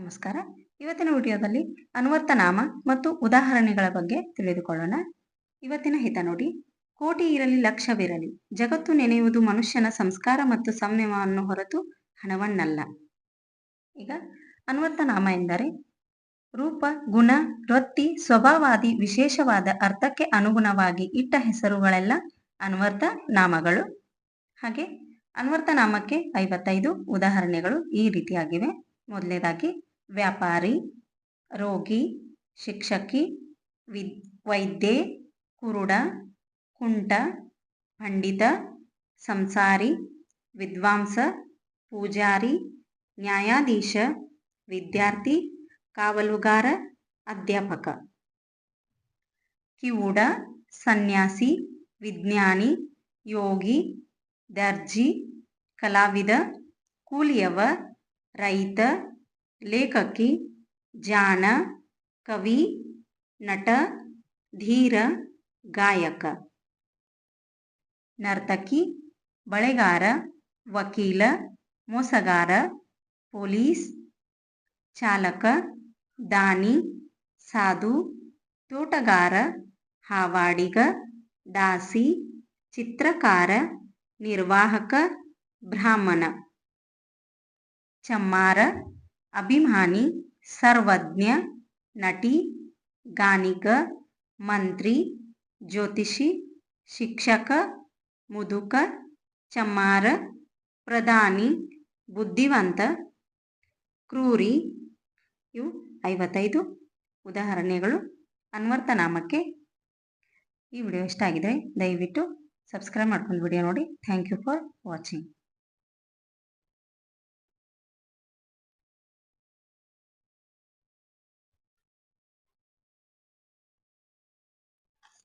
ನಮಸ್ಕಾರ. ಇವತ್ತಿನ ವಿಡಿಯೋದಲ್ಲಿ ಅನ್ವರ್ಥನಾಮ ಮತ್ತು ಉದಾಹರಣೆಗಳ ಬಗ್ಗೆ ತಿಳಿದುಕೊಳ್ಳೋಣ. ಇವತ್ತಿನ ಹಿತ ನೋಡಿ. ಕೋಟಿ ಇರಲಿ, ಲಕ್ಷವಿರಲಿ, ಜಗತ್ತು ನೆನೆಯುವುದು ಮನುಷ್ಯನ ಸಂಸ್ಕಾರ ಮತ್ತು ಸಂಯಮವನ್ನು ಹೊರತು ಹಣವನ್ನಲ್ಲ. ಈಗ ಅನ್ವರ್ಥನಾಮ ಎಂದರೆ ರೂಪ, ಗುಣ, ವೃತ್ತಿ, ಸ್ವಭಾವಾದಿ, ವಿಶೇಷವಾದ ಅರ್ಥಕ್ಕೆ ಅನುಗುಣವಾಗಿ ಇಟ್ಟ ಹೆಸರುಗಳೆಲ್ಲ ಅನ್ವರ್ಥ ನಾಮಗಳು ಹಾಗೆ ಅನ್ವರ್ಥ ನಾಮಕ್ಕೆ ಐವತ್ತೈದು ಉದಾಹರಣೆಗಳು ಈ ರೀತಿಯಾಗಿವೆ. ಮೊದಲನೇದಾಗಿ ವ್ಯಾಪಾರಿ, ರೋಗಿ, ಶಿಕ್ಷಕಿ, ವಿದ್, ವೈದ್ಯೆ, ಕುರುಡ, ಕುಂಟ, ಪಂಡಿತ, ಸಂಸಾರಿ, ವಿದ್ವಾಂಸ, ಪೂಜಾರಿ, ನ್ಯಾಯಾಧೀಶ, ವಿದ್ಯಾರ್ಥಿ, ಕಾವಲುಗಾರ, ಅಧ್ಯಾಪಕ. ಕಿವುಡ, ಸನ್ಯಾಸಿ, ವಿಜ್ಞಾನಿ, ಯೋಗಿ, ದರ್ಜಿ, ಕಲಾವಿದ, ಕೂಲಿಯವ, ರೈತ ಲೇಖಕಿ ಜಾನ, ಕವಿ, ನಟ, ಧೀರ, ಗಾಯಕ. ನರ್ತಕಿ, ಬಳೆಗಾರ, ವಕೀಲ, ಮೋಸಗಾರ, ಪೊಲೀಸ್, ಚಾಲಕ, ದಾನಿ, ಸಾಧು, ತೋಟಗಾರ, ಹಾವಾಡಿಗ, ದಾಸಿ, ಚಿತ್ರಕಾರ, ನಿರ್ವಾಹಕ, ಬ್ರಾಹ್ಮಣ. ಚಮ್ಮಾರ ಅಭಿಮಾನಿ, ಸರ್ವಜ್ಞ, ನಟಿ ಗಾನಿಗ ಮಂತ್ರಿ, ಜ್ಯೋತಿಷಿ, ಶಿಕ್ಷಕ, ಮುದುಕ, ಚಮ್ಮಾರ, ಪ್ರಧಾನಿ, ಬುದ್ಧಿವಂತ, ಕ್ರೂರಿ, ಇವು ಐವತ್ತೈದು ಉದಾಹರಣೆಗಳು ಅನ್ವರ್ಥನಾಮಕ್ಕೆ ಈ ವಿಡಿಯೋ ಇಷ್ಟ ಆಗಿದೆ ದಯವಿಟ್ಟು ಸಬ್ಸ್ಕ್ರೈಬ್ ಮಾಡ್ಕೊಂಡು ವಿಡಿಯೋ ನೋಡಿ. Thank you for watching